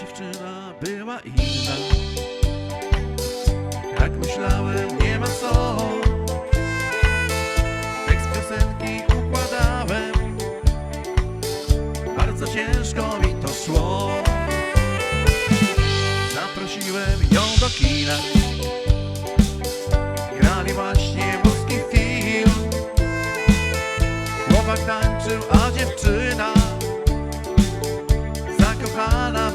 dziewczyna była inna. Jak myślałem, nie ma co. Tekst piosenki układałem. Bardzo ciężko mi to szło. Zaprosiłem ją do kina. Grali właśnie włoski film. Chłopak tańczył, a dziewczyna Zakochana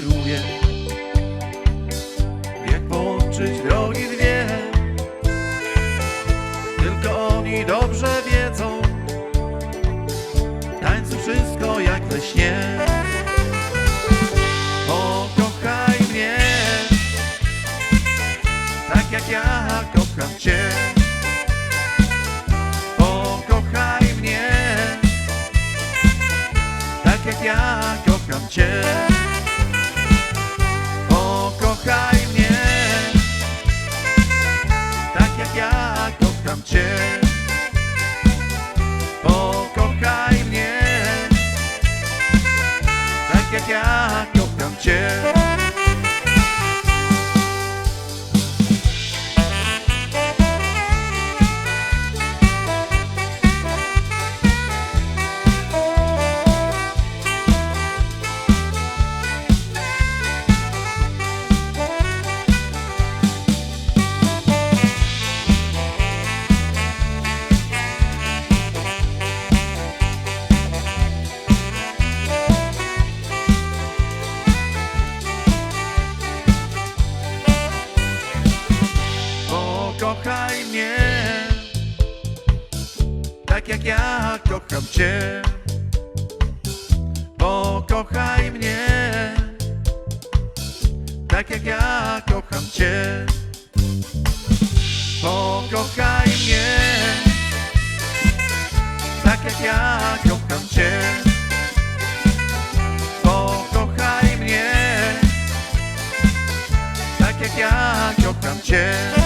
wiruje. Jak połączyć drogi dwie. Tylko oni dobrze wiedzą. Tańcu wszystko jak we śnie. Pokochaj mnie. Tak jak ja kocham Cię. Pokochaj mnie. Tak jak ja kocham Cię. jak kocham Cię. kochaj mnie. Tak jak ja kocham Cię. Pokochaj mnie. Tak jak ja kocham Cię. Pokochaj mnie. Tak jak ja kocham Cię. Pokochaj mnie. Tak jak ja kocham Cię.